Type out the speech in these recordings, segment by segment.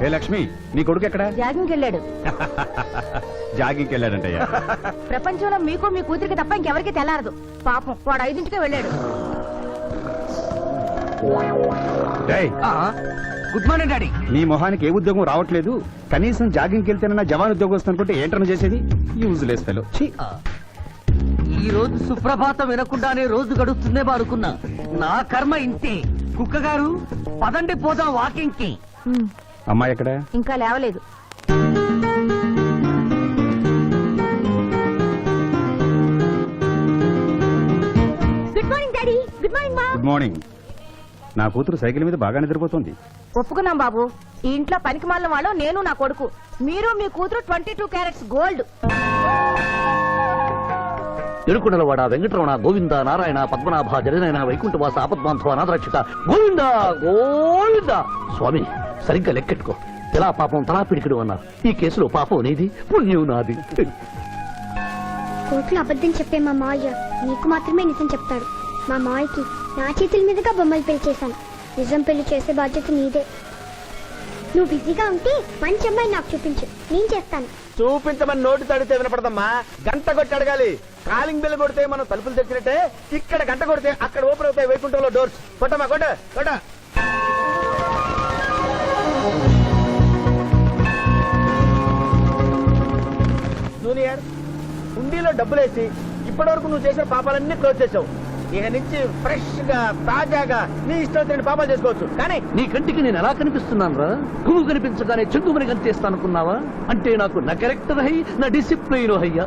ఏ లక్ష్మి నీ కొడుకు ఎక్కడ? జాగింగ్కి వెళ్ళాడు జాగింగ్కి వెళ్ళాడంటయ్యా ప్రపంచంలో మీకు మీ కూతురికి తప్ప ఇంకెవరికి తెల్లారదు. పాపం వాడు ఐదింటికే వెళ్ళాడు. Good morning daddy. నీ మొహానికి ఏ ఉద్యోగం రావట్లేదు? కనీసం జాగింగ్కి వెళ్తేనన్నా జవాన్ ఉద్యోగం వస్తుంది అనుకుంటే ఏంటన్నా చేసేది? యూజ్లెస్ ఫెలో ఈ రోజు సుప్రభాతం వినకుండానే రోజు గడుస్తుందే అనుకున్నా నా కర్మ ఇంతే. కుక్క గారు పదండి పోదాం వాకింగ్కి హ్మ్, అమ్మాయి ఎక్కడ? ఇంకా లేవలేదు. Good morning daddy good morning మా గుడ్ మార్నింగ్ నా కూతురు సైకిల్ మీద బాగా నిద్రపోతుంది. ఒప్పుకున్నాం బాబు. ఈ ఇంట్లో పనికి మాలిన వాళ్ళు నేను నా కొడుకు. మీరు మీ కూతురు ట్వంటీ టూ క్యారెట్స్ గోల్డ్. ఎరుకుడలవాడ వెంకటరమణ గోవింద నారాయణ పద్మనాభ జగనైన వైకుంఠవాస ఆపద్బాంధవ నాథరక్షిత గోవింద గోవింద. స్వామి సరిగ్గా లెక్కెట్టుకో. ఎలా పాపం తలా పిడికిడు అన్నారు ఈ కేసులో పాపం నీది పుణ్యం నాది. కోర్టులో అబద్ధం చెప్పే మా మావయ్య నీకు మాత్రమే నిజం చెప్తాడు. మా మావయ్యకి నా చేతుల మీదుగా బొమ్మలు పెళ్ళి చేశాను. నిజం పెళ్ళి చేసే బాధ్యత నీదే. నువ్వు బిజీగా ఉంటే మంచి అమ్మాయి నాకు చూపించు. నేను చేస్తాను. చూపించమని నోటి తడితే వినపడదమ్మా. గంట కొట్టి అడగాలి. కాలింగ్ బిల్ కొడితే మనం తలుపులు తెచ్చినట్టే ఇక్కడ గంట కొడితే అక్కడ ఓపెన్ అవుతాయి వైకుంఠంలో డోర్స్. కొట్టమ్మా కొట్ట కొట్ట. జూనియర్ హుండీలో డబ్బులేసి ఇప్పటి వరకు నువ్వు చేసిన పాపాలన్నీ క్లోజ్ చేసావు ఇక నుంచి ఫ్రెష్గా తాజాగా నీ ఇష్టం వచ్చిన పాపాలు చేసుకోవచ్చు. కానీ నీ కంటికి నేను ఎలా కనిపిస్తున్నాను రా? నువ్వు కనిపించగానే చెంగుమని కనిపిస్తాను అనుకున్నావా అంటే నాకు నా క్యారెక్టర్ హై నా డిసిప్లైన్ హయ్యా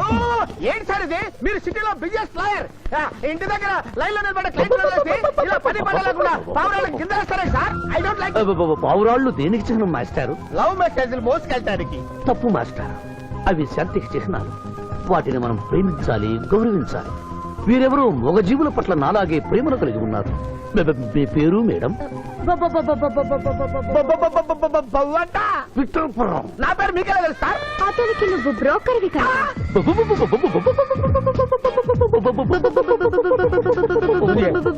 ఓ ఏంటి సార్ ఇది? మీరు సిటీలో బిజినెస్ లాయర్. ఇంటి దగ్గర లైన్లో నిలబడే క్లయింట్ ఇలా పని పని లేకుండా పావురాలకు కింద వేస్తారా సార్? ఐ డోంట్ లైక్ పావురాళ్ళు దేనికి చిహ్నం మాస్టారు? లవ్ మెసేజ్లు మోసుకెళ్ళటానికి తప్పు మాస్టర్? అవి శాంతికి చిహ్నాలు. వాటిని మనం ప్రేమించాలి గౌరవించాలి. వీరెవరూ మొగజీవుల పట్ల నాలాగే ప్రేమను కలిగి ఉన్నారు మీ- పేరు మేడం. విక్టర్పురం నా పేరు మీకెలా తెలుసు సార్ అతనికి నువ్వు బ్రోకర్వి కదా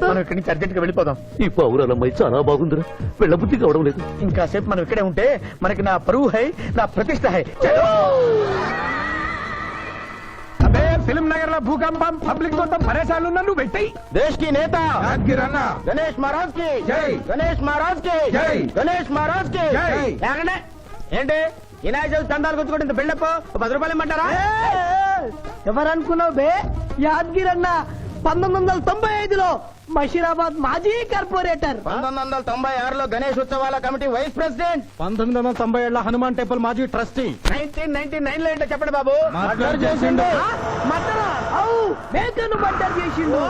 మనం ఇక్కడి నుంచి అర్జెంట్గా వెళ్ళిపోదాం ఈ పావురాలమ్మాయి చాలా బాగుందిరా వెళ్ళబుద్ధి కావడం లేదు ఇంకా సేపు మనం ఇక్కడే ఉంటే మనకి నా పరువు హై నా ప్రతిష్ట హై ఫిల్మ్ నగర్లో భూకంపం పబ్లిక్ మొత్తం పరేషాన్లు ఉన్నా నువ్వు పెట్టాయి దేశ్కి నేత గణేష్ మహారాజ్కి జై. గణేష్ మహారాజ్కి జై. గణేష్ మహారాజ్కి జై. ఏంటి? వినాయక చవితి చందాలు గుర్తుకుంటే బిల్డప్? పది రూపాయలు ఇమ్మంటారా? ఎవరు అనుకున్నావు బే? యాదగిరి అన్న పంతొమ్మిది వందల తొంభై ఐదులో బషీరాబాద్ మాజీ కార్పొరేటర్. పంతొమ్మిది వందల తొంభై ఆరులో గణేష్ ఉత్సవాల కమిటీ వైస్ ప్రెసిడెంట్. పంతొమ్మిది వందల తొంభై ఏళ్ళ హనుమాన్ టెంపుల్ మాజీ ట్రస్టీ. నైన్టీన్ నైన్టీ నైన్లో ఏంటో చెప్పండి బాబు. మర్డర్ చేసిండు. అవు మేకను మర్డర్ చేసిండు.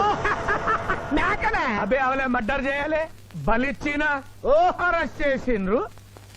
మేకనే? అబే అవలే మర్డర్ చేయాలి. బలిచ్చిన. ఓ అరెస్ట్ చేసిండ్రు.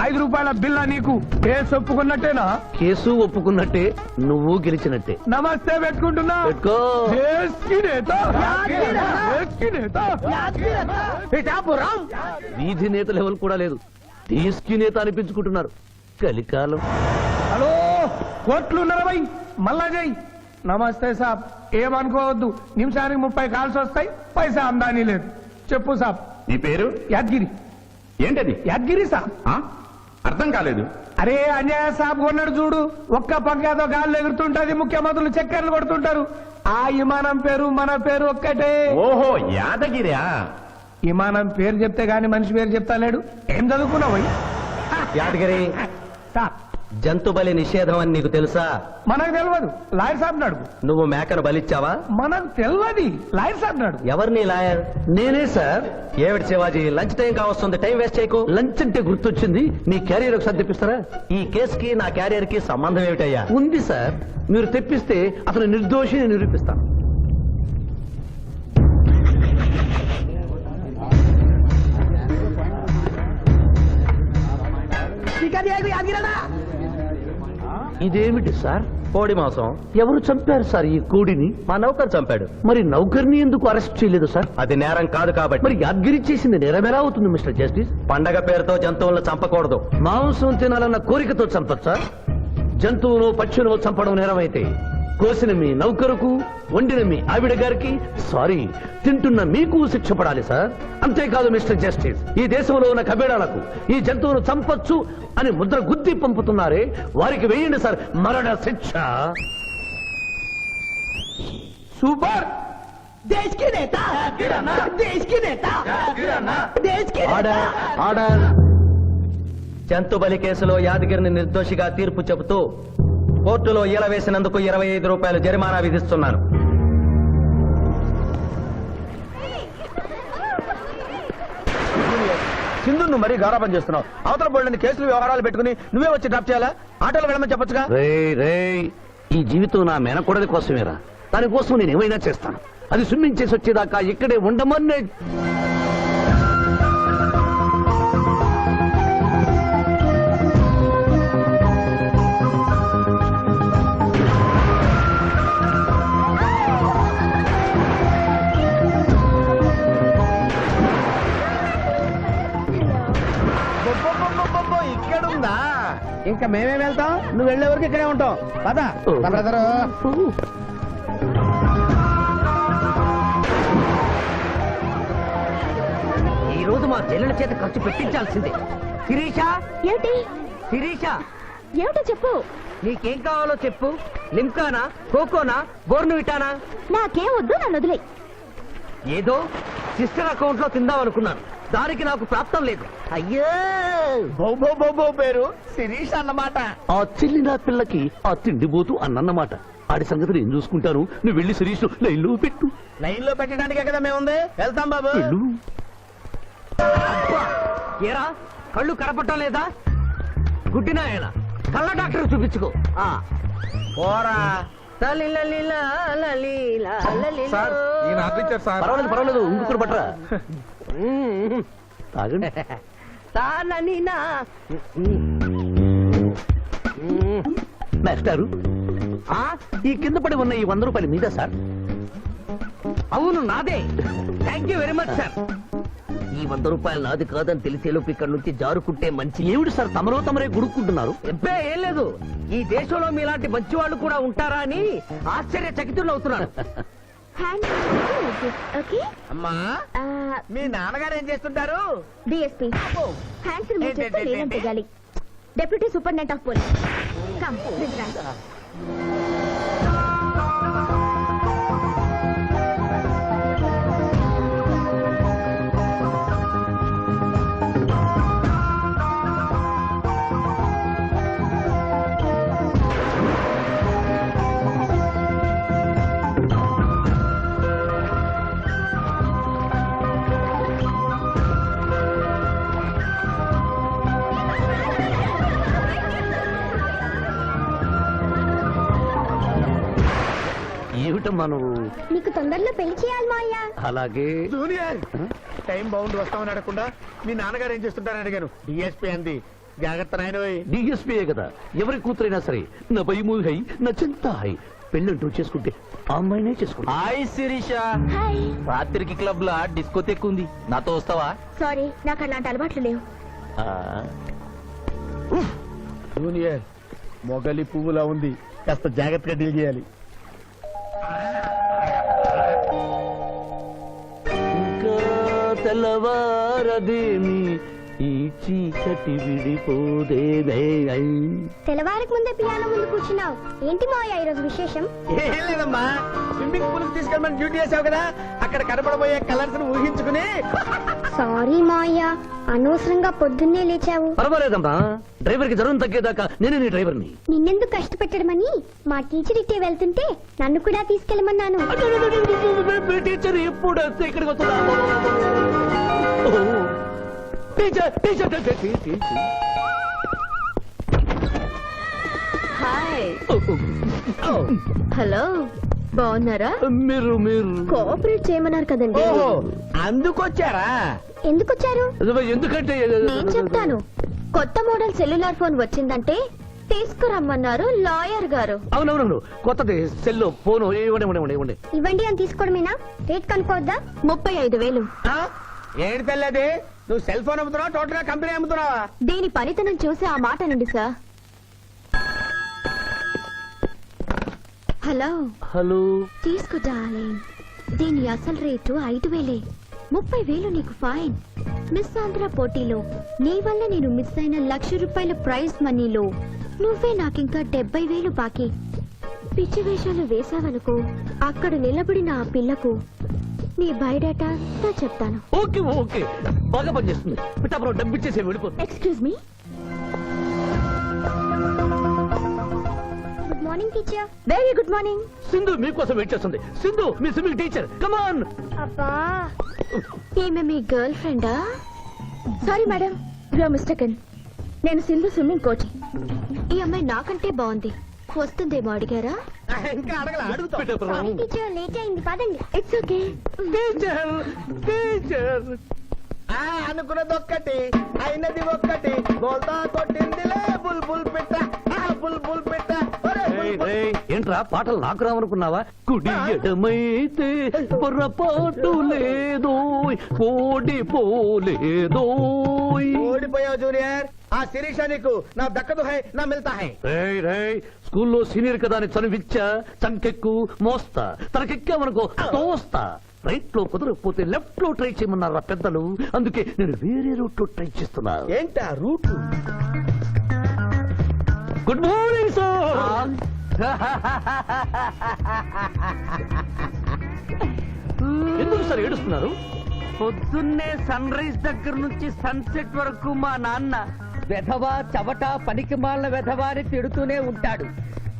ఐదు రూపాయల బిల్ల నీకు? కేసు ఒప్పుకున్నట్టేనా? కేసు ఒప్పుకున్నట్టే నువ్వు గెలిచినట్టే. నమస్తే పెట్టుకుంటున్నా. పెట్టుకో. వీధి నేత లెవెల్ కూడా లేదు. తీసుకి నేత అనిపించుకుంటున్నారు. కలికాలం. హలో కోట్లు నలభై. మళ్ళా జై నమస్తే సాబ్. ఏమనుకోవద్దు. నిమిషానికి ముప్పై కాల్స్ వస్తాయి. పైసా అందానీ లేదు. చెప్పు సాబ్. నీ పేరు? యాద్గిరి. ఏంటది? యాద్గిరి సాబ్. ఆ? అర్థం కాలేదు. అరే అంజయ్య సాబ్ కొన్నాడు చూడు. ఒక్క పక్కతో గాల్లో ఎగురుతుంటది ముఖ్యమంత్రులు చక్కర్లు కొడుతుంటారు. ఆ విమానం పేరు మన పేరు ఒక్కటే. ఓహో యాదగిరా విమానం పేరు చెప్తే గాని మనిషి పేరు చెప్తా లేడు. ఏం చదువుకున్నావు యాదగిరి. జంతు బలి నిషేధం అని నీకు తెలుసా? మనకు తెలియదు లాయర్ సాబ్ అడుగు నువ్వు మేకను బలిచ్చావా? మనకు తెలియదు లాయర్ సాబ్ అడుగు ఎవరిని లాయర్? నేనే సార్. ఏమిటి శివాజీ లంచ్ టైం కావస్తుంది టైం వేస్ట్ చేయకు. లంచ్ అంటే గుర్తొచ్చింది. మీ క్యారియర్ ఒకసారి తెప్పిస్తారా ఈ కేసుకి నా క్యారియర్కి సంబంధం ఏమిటయ్యా? ఉంది సార్. మీరు తెప్పిస్తే అతను నిర్దోషిని నిరూపిస్తాను ఇదేమిటి సార్? కోడి మాంసం. ఎవరు చంపారు సార్ ఈ కోడిని? మా నౌకర్ చంపాడు. మరి నౌకర్ని ఎందుకు అరెస్ట్ చేయలేదు సార్? అది నేరం కాదు కాబట్టి. మరి యాద్గిరి చేసింది నేరమేలా అవుతుంది మిస్టర్ జస్టిస్? పండగ పేరుతో జంతువులను చంపకూడదు. మాంసం తినాలన్న కోరికతో చంపచ్చా జంతువును పక్షులను చంపడం నేరమైతే కోసిన మీ నౌకరుకు వండిన మీ ఆవిడ గారికి సారీ. తింటున్న మీకు శిక్ష పడాలి సార్. అంతేకాదు మిస్టర్ జస్టిస్ ఈ దేశంలో ఉన్న కబేడాలకు ఈ జంతువును చంపచ్చు అని ముద్ర గుద్ది పంపుతున్నారే. వారికి వేయండి సార్. మరణ శిక్ష. సూపర్! జంతు బలి కేసులో యాదగిరిని నిర్దోషిగా తీర్పు చెబుతూ కోర్టులో ఈలవేసినందుకు ఇరవై ఐదు రూపాయలు జరిమానా విధిస్తున్నాను నువ్వు మరీ గారాబం చేస్తున్నావు. అవతల బోళ్ళని కేసులు వ్యవహారాలు పెట్టుకుని నువ్వే వచ్చి డ్రాప్ చేయాలా? ఆటోలో వెళ్ళమని చెప్పొచ్చుగా? రే రే ఈ జీవితం నా మెనకూడది కోసమేరా. దానికోసం నేను ఏమైనా చేస్తాను. అది స్విమ్మింగ్ వచ్చేదాకా ఇక్కడే ఉండమని ఇంకా మేమే వెళ్తాం? నువ్వు వెళ్ళే వరకు ఇక్కడే ఉంటాం. పద. బ్రదరు. ఈ రోజు మా చెల్లెల చేత ఖర్చు పెట్టించాల్సిందే. శిరీష? ఏమిటి? శిరీష? ఏమిటో చెప్పు. నీకేం కావాలో చెప్పు. లిమ్కానా? కోకోనా? బోర్నువిటానా నాకేం వద్దు నన్ను వదిలే ఏదో సిస్టర్ అకౌంట్లో తిందాం అనుకున్నాను దానికి నాకు ప్రాప్తం లేదు. అయ్యో! బొబ్బో పేరు శిరీష్ అన్నమాట. ఆ చెల్లి నా పిల్లకి ఆ తిండిపోతూ అన్నమాట. ఆడి సంగతి నేను చూసుకుంటాను నువ్వు వెళ్ళి శిరీష్ లైన్లో పెట్టు. లైన్లో పెట్టడానికే కదా మేముంది? వెళ్తాం బాబు. వెళ్ళు. ఏరా? కళ్ళు కనపడటం లేదా? గుడ్డినాయన కళ్ళ డాక్టర్ చూపించుకో. ఆ. పోరా. సార్ ఈయన ఆర్డర్ సార్. పర్వాలేదు పర్వాలేదు ఇంకొకరు పట్టరా తాగండి. మాస్టారు ఆ, ఈ కింద పడి ఉన్న ఈ వంద రూపాయలు మీద సార్. అవును నాదే. Thank you very much sir ఈ వంద రూపాయలు నాది కాదని తెలిసేలోపు ఇక్కడ నుంచి జారుకుంటే మంచి ఏమిటి సార్? తమరో తమరే గుడుక్కుంటున్నారు. ఎబ్బే ఏం లేదు. ఈ దేశంలో మీలాంటి మంచి వాళ్ళు కూడా ఉంటారా అని ఆశ్చర్య చకితులు అవుతున్నాను హ్యాండ్ ఓకే అమ్మా మీ నాన్నగారు ఏం చేస్తుంటారు? డిఎస్పీ హ్యాండ్స్ రిమూవ్ చేస్తే లేనం తెగాలి deputy superintendent of police come నీకు తొందరలో పెళ్ళి చేయాలి మావయ్య. అలాగే. జూనియర్ టైం బౌండ్ వస్తామని అడగకుండా మీ నాన్నగారు ఏం చేస్తుంటారని అడిగాను. డిఎస్పీ అంది. జాగ్రత్త నాయనోయ్. డిఎస్పీఏ కదా? ఎవరి కూతురైనా సరే నా భయము హై నా చింత హై. పెళ్ళంటూ చేసుకుంటే ఆ అమ్మాయినే చేసుకుంటా. హాయ్ శిరీష. హాయ్. రాత్రికి క్లబ్లో డిస్కోతెక్ ఉంది నాతో వస్తావా? సారీ నాకు అలాంటి అలవాట్లు లేవు. జూనియర్ మొగలి పువ్వులా ఉంది. కాస్త జాగ్రత్తగా డీల్ చేయాలి. తెల్లవారదేమి ఈ చీకటి విడిపోదే తెల్లవారికి ముందే పియానో ముందు కూర్చున్నావు ఏంటి మావయ్య ఈరోజు విశేషం ఏం లేదమ్మా స్విమ్మింగ్ పూల్ తీసుకెళ్ళమని డ్యూటీ చేసావు కదా అక్కడ కనపడబోయే కలర్స్ ఊహించుకుని సారీ మావయ్య అనవసరంగా పొద్దున్నే లేచావు పర్వాలేదమ్మా డ్రైవర్కి జ్వరం తగ్గేదాకా నేనే నీ డ్రైవర్ని నిన్నెందుకు కష్టపెట్టడమని మా టీచర్ ఇట్టే వెళ్తుంటే నన్ను కూడా తీసుకెళ్ళమన్నాను టీచర్ ఎప్పుడు వస్తే ఇక్కడికి వస్తుందా ఓ, టీచర్ హాయ్ హలో బాగున్నారా మీరు మీరు కోఆపరేట్ చేయమన్నారు కదండి ఓహో అందుకొచ్చారా ఎందుకు వచ్చారు ఎందుకంటే నేను చెప్తాను కొత్త మోడల్ సెల్యులార్ ఫోన్ వచ్చిందంటే తీసుకురమ్మన్నారు లాయర్ గారు అవునవునవును కొత్తది సెల్లో ఫోను ఇవ్వండి ఇవ్వండి ఇవ్వండి అని తీసుకోవడమేనా రేట్ కనుక్కోవద్దా ముప్పై ఐదు వేలు? ఏంటి తెల్లది? నువ్వు సెల్ ఫోన్ అమ్ముతున్నావా? టోటల్గా కంపెనీ అమ్ముతున్నావా? దీని పనితనం చూసి ఆ మాట నండి సార్. హలో. హలో. తీసుకో డార్లింగ్. దీని అసలు రేటు ఐదు వేలే. ముప్పై వేలు నీకు ఫైన్. మిస్ ఆంధ్ర పోటీలో నీ వల్ల నేను మిస్ అయిన లక్ష రూపాయల ప్రైజ్ మనీలో నువ్వే నాకింకా డెబ్బై వేలు బాకీ. పిచ్చి వేషాలు వేసావనుకో అక్కడ నిలబడిన ఆ పిల్లకు నీ బయోడేటా అంతా చెప్తాను. Okay okay. బాగా పనిచేస్తుంది. పిఠాపురం డబ్బిచ్చేసి వెళ్ళిపోతుంది excuse me good morning teacher very good morning Sindhu మీకోసం వెయిట్ చేస్తుంది. సింధు మీ స్విమ్మింగ్ టీచర్ కమాన్ అబ్బా. ఈమె మీ గర్ల్ ఫ్రెండా? సారీ మేడం మిస్టేకన్ నేను సింధు స్విమ్మింగ్ కోచ్. ఈ అమ్మాయి నాకంటే బాగుంది. వస్తుందేమో అడిగారా? ఇంకా అడగల అడుగుతా. సారీ టీచర్ లేట్ అయింది పదండి. ఇట్స్ ఓకే టీచర్ టీచర్ ఆ, అనుకున్నది ఒక్కటి అయినది ఒక్కటి. బోల్తా కొట్టిందిలే బుల్ బుల్ పెట్ట. ఆ, బుల్ బుల్ పెట్ట. ఏంట్రా పాటలు నాకు రావనుకున్నావా కుడి ఎడమైతే పొరపాటు లేదో ఓడిపోలేదోయ్ ఓడిపోయావు జూనియర్. ఆ శిరీష నీకు నా దక్కదు హై నా మిల్తా హై. రేయ్ రేయ్ స్కూల్లో సీనియర్ కదా అని చనువిచ్చా? చంకెక్కు మోస్తా. తనకెక్కామనుకో తోస్తా. రైట్లో కుదరకపోతే లెఫ్ట్లో ట్రై చేయమన్నారా పెద్దలు? అందుకే నేను వేరే రూట్లో ట్రై చేస్తున్నా. ఏంటా రూట్? Good morning sir. ఎందుకు సార్ ఏడుస్తున్నారు? పొద్దున్నే సన్ రైజ్ దగ్గర నుంచి సన్సెట్ వరకు మా నాన్న వెధవా చవట పనికి మాలిన వెధవా అని తిడుతూనే ఉంటాడు.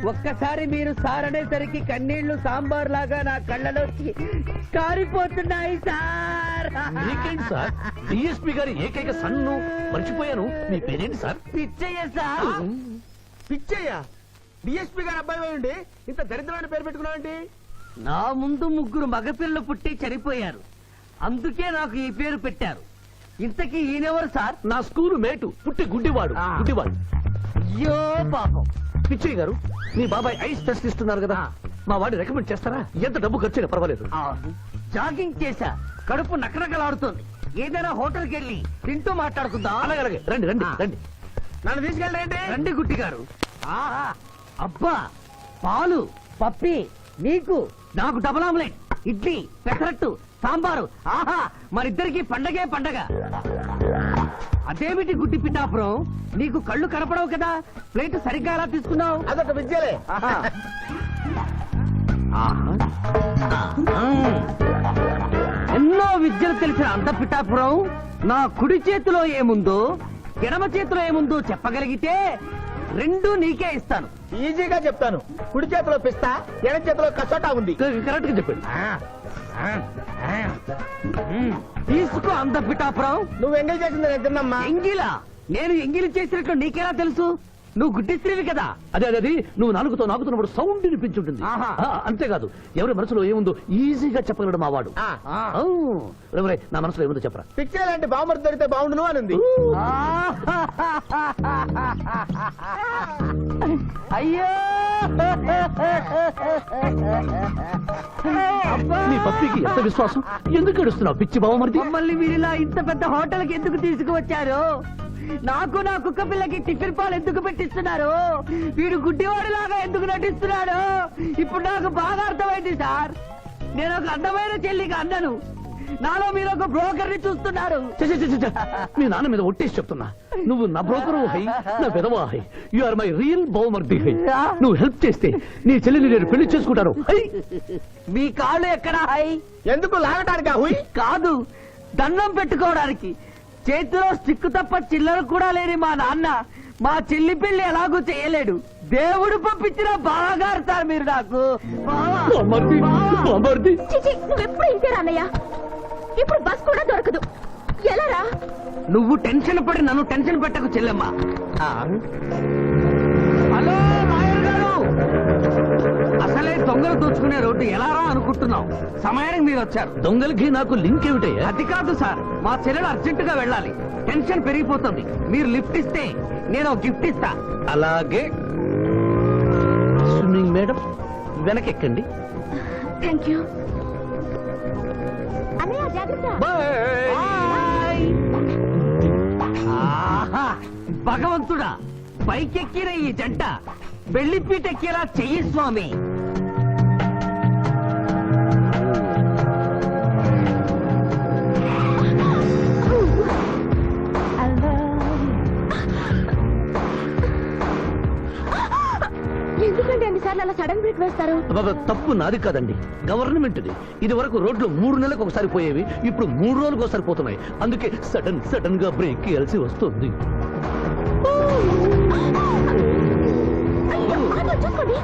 ఒక్కసారి మీరు సార్ అనేసరికి కన్నీళ్ళు సాంబార్ లాగా నా కళ్ళలోకి కారిపోతున్నాయి సార్. మీకేంటి సార్? డిఎస్పీ గారి ఏకైక సన్ను మర్చిపోయాను. మీ పేరేంటి sir? Picchayya sir. Picchayya? DSP garu అబ్బాయి ఉండి ఇంత దరిద్రమైన పేరు పెట్టుకున్నావంటి నా ముందు ముగ్గురు మగపిల్లలు పుట్టి చనిపోయారు. అందుకే నాకు ఈ పేరు పెట్టారు. ఇంతకీ ఈయనెవరు సార్? నా స్కూలు మేటు. పుట్టి గుడ్డివాడు. ఆ. గుడ్డివాడు. అయ్యో పాపం. పిచ్చయ్య గారు మీ బాబాయ్ ఐస్ టెస్ట్ ఇస్తున్నారు కదా. మా వాడిని రికమెండ్ చేస్తారా? ఎంత డబ్బు ఖర్చు పర్వాలేదు. ఆ, జాగింగ్ చేశా. కడుపు నకనకలాడుతుంది ఏదైనా హోటల్కి వెళ్ళి తింటూ మాట్లాడుకుందాం. అలాగే అలాగే. రండి రండి ఆ. రండి. నన్ను తీసుకెళ్ళండి. రండి గుట్టి గారు ఆహా. అబ్బా పాలు పప్పి నీకు నాకు డబల్ ఆమ్లెట్ ఇడ్లీ పెసరట్టు సాంబారు ఆహా మరిద్దరికి పండగే పండగ. అదేమిటి గుడ్డి పిఠాపురం? నీకు కళ్ళు కనపడవు కదా? ప్లేట్ సరిగ్గా ఎలా తీసుకున్నావు? అదొక విద్యలే. ఎన్నో విద్యలు తెలిసిన అంత పిఠాపురం నా కుడి చేతిలో ఏముందో ఎడమ చేతిలో ఏముందో చెప్పగలిగితే రెండు నీకే ఇస్తాను. ఈజీగా చెప్తాను. కుడి చేతిలో పిస్తా ఎడ చేతిలో కసోటా ఉంది. కరెక్ట్గా చెప్పండి. తీసుకో అంత పిఠాపురం. నువ్వు ఎంగేజ్ చేసింది ఎంగిలా? నేను ఎంగిలి చేసినట్లు నీకెలా తెలుసు? నువ్వు గుడ్డిస్త్రీవి కదా? అదే అదే నువ్వు నాలుగుతో నాకుతున్నప్పుడు సౌండ్ వినిపించుంటుంది అంతేకాదు ఎవరి మనసులో ఏముందో ఈజీగా చెప్పగలడు మా వాడు. నా మనసులో ఏముందో చెప్పరా. పిక్చర్ లాంటి బాంబర్ దొరికితే బాగుండును అని ఉంది అయ్యో! అబ్బా. నీ పప్పికి ఎంత విశ్వాసం? ఎందుకు ఏడుస్తున్నావు పిచ్చి బావమరిది మమ్మల్ని మీరు ఇలా ఇంత పెద్ద హోటల్కి ఎందుకు తీసుకువచ్చారు? నాకు నా కుక్క పిల్లకి టిఫిన్ పాలు ఎందుకు పెట్టిస్తున్నారు? వీడు గుడ్డివాడిలాగా ఎందుకు నటిస్తున్నాడు? ఇప్పుడు నాకు బాగా అర్థమైంది సార్. నేను ఒక అందమైన చెల్లికి అన్నను. నాలో మీరు ఒక బ్రోకర్ని చూస్తున్నారు. మీ నాన్న మీద ఒట్టేసి చెప్తున్నా. నువ్వు నా బ్రోకరు హై నా విధవా hi. You are my real బహుమర్ది hi నువ్వు హెల్ప్ చేస్తే నీ చెల్లిని నేను పెళ్ళి చేసుకుంటాను. హై. మీ కాళ్ళు ఎక్కడా? హై ఎందుకు లాగటానికి హుయ్? కాదు దండం పెట్టుకోవడానికి. చేతిలో స్టిక్ తప్ప చిల్లర కూడా లేని మా నాన్న మా చెల్లి పెళ్ళి ఎలాగూ చేయలేడు. దేవుడు పంపించిన బాగా ఆడతారు మీరు నాకు. అన్నయ్య? ఇప్పుడు బస్ కూడా దొరకదు. ఎలా రా? నువ్వు టెన్షన్ పడి నన్ను టెన్షన్ పెట్టకు చెల్లెమ్మా. దొంగలు దోచుకునే రోడ్డు ఎలా రా అనుకుంటున్నావు? సమయానికి మీరు వచ్చారు. దొంగలకి నాకు లింక్ ఏమిటయ్యా అది కాదు సార్. మా చెల్లెలు అర్జెంట్గా వెళ్ళాలి. టెన్షన్ పెరిగిపోతుంది. మీరు లిఫ్ట్ ఇస్తే నేను ఒక గిఫ్ట్ ఇస్తా. అలాగే. స్విమ్మింగ్ మేడం వెనకెక్కండి. థ్యాంక్ యూ అన్నయ్య జాగ్రత్త. బాయ్. ఆహా! భగవంతుడా పైకెక్కిన ఈ జంట వెళ్ళిపీటెక్కేలా చెయ్యి స్వామి. బ్రేక్ వేస్తారు అబ్బబ్బ, తప్పు నాది కాదండి. గవర్నమెంట్ ఇది వరకు రోడ్లు మూడు నెలలకు ఒకసారి పోయేవి ఇప్పుడు మూడు రోజులకు ఒకసారి పోతున్నాయి. అందుకే సడన్ సడన్గా బ్రేక్ వేయాల్సి వస్తుంది. అయ్యో, చూసుకోండి.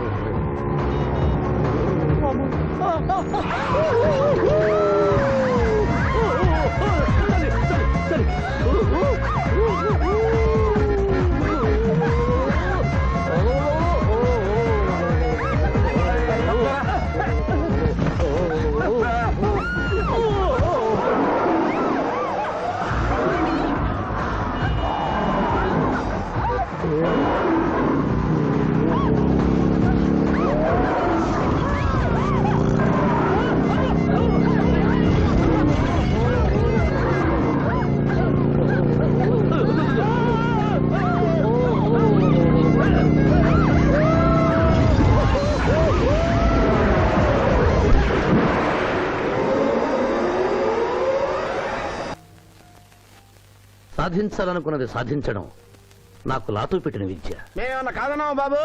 సాధించాలనుకున్నది సాధించడం నాకు లాతో పెట్టిన విద్య. మేమేమన్నా కాదన్నావా బాబు?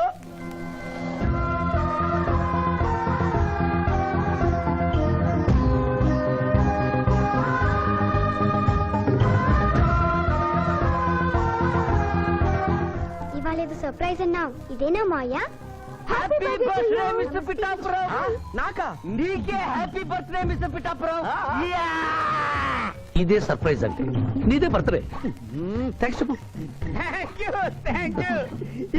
ఇవాళ సర్ప్రైజ్ అన్నావు. ఇదేనా మాయా? హ్యాపీ బర్త్డే మిస్టర్ పిఠాపురం నాకా? నీకే happy birthday mister Pithapuram yeah! ఇదే సర్ప్రైజ్ అంటే. నీదే బర్త్డే. థ్యాంక్స్ చెప్పు.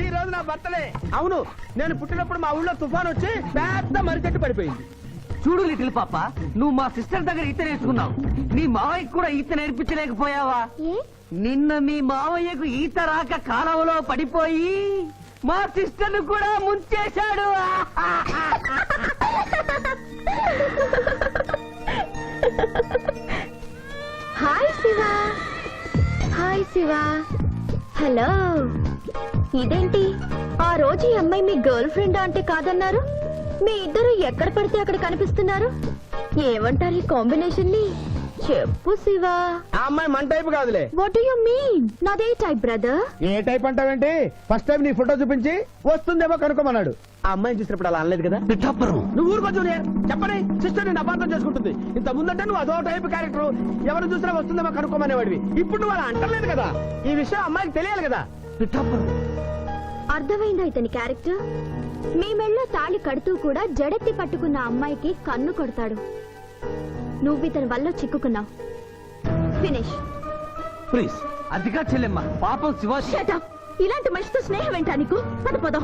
ఈ రోజు నా బర్త్డే. అవును నేను పుట్టినప్పుడు మా ఊళ్ళో తుఫాన్ వచ్చి పెద్ద మర్రి చెట్టు పడిపోయింది. చూడు లిటిల్ పాప నువ్వు మా సిస్టర్ దగ్గర ఈత నేర్చుకున్నావు. నీ మావయ్యకు కూడా ఈత నేర్పించలేకపోయావా? నిన్న మీ మావయ్యకు ఈత రాక కాలువలో పడిపోయి మా సిస్టర్ను కూడా ముంచేశాడు. హాయ్ శివ. హలో. ఇదేంటి? ఆ రోజు ఈ అమ్మాయి మీ గర్ల్ ఫ్రెండ్ అంటే కాదన్నారు? మీ ఇద్దరు ఎక్కడ పడితే అక్కడ కనిపిస్తున్నారు? ఏమంటారు ఈ కాంబినేషన్ని చెప్పు శివ ఆ అమ్మాయి మన టైప్ కాదులే. వాట్ యు మీన్ నాదే టైప్ బ్రదర్ ఏ టైప్ అంటావేంటి? ఫస్ట్ టైం నీ ఫోటో చూపించి వస్తుందేమో కనుక్కోమన్నాడు. ఆ అమ్మాయిని చూసినప్పుడు అలా అనలేదు కదా? పిఠాపురం. నువ్వు ఊరుకో జూనియర్. చెప్పని సిస్టర్ నేను అపార్థం చేసుకుంటుంది. ఇంత ముందంటే నువ్వు అదో టైప్ క్యారెక్టర్ ఎవరు చూసినా వస్తుందేమో కనుక్కోమనేవాడివి. ఇప్పుడు నువ్వు అలా అంటలేదు కదా? ఈ విషయం అమ్మాయికి తెలియాలి కదా? పిఠాపురం. అర్థమైందా ఇతని క్యారెక్టర్ మీ మెళ్ళో తాళి కడుతూ కూడా జడెత్తి పట్టుకున్న అమ్మాయికి కన్ను కొడతాడు. నువ్వు ఇతని వల్ల చిక్కుకున్నావు. ఫినిష్. ప్లీజ్. అదిగా చెల్లెమ్మ. పాపం శివాజీ. ఇలాంటి మనిషితో స్నేహం ఏంటా నీకు? పద పదం.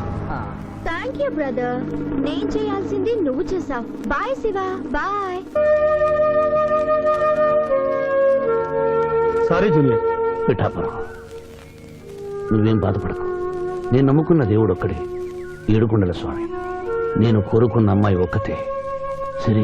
థ్యాంక్ యూ బ్రదర్ నేను చేయాల్సింది నువ్వు చేసావు bye Shiva. Bye sorry junior Pithapuram నువ్వేం బాధపడకు. నేను నమ్ముకున్న దేవుడు ఒక్కడే. ఏడుకొండల స్వామి. నేను కోరుకున్న అమ్మాయి ఒక్కతే. శిరీష్.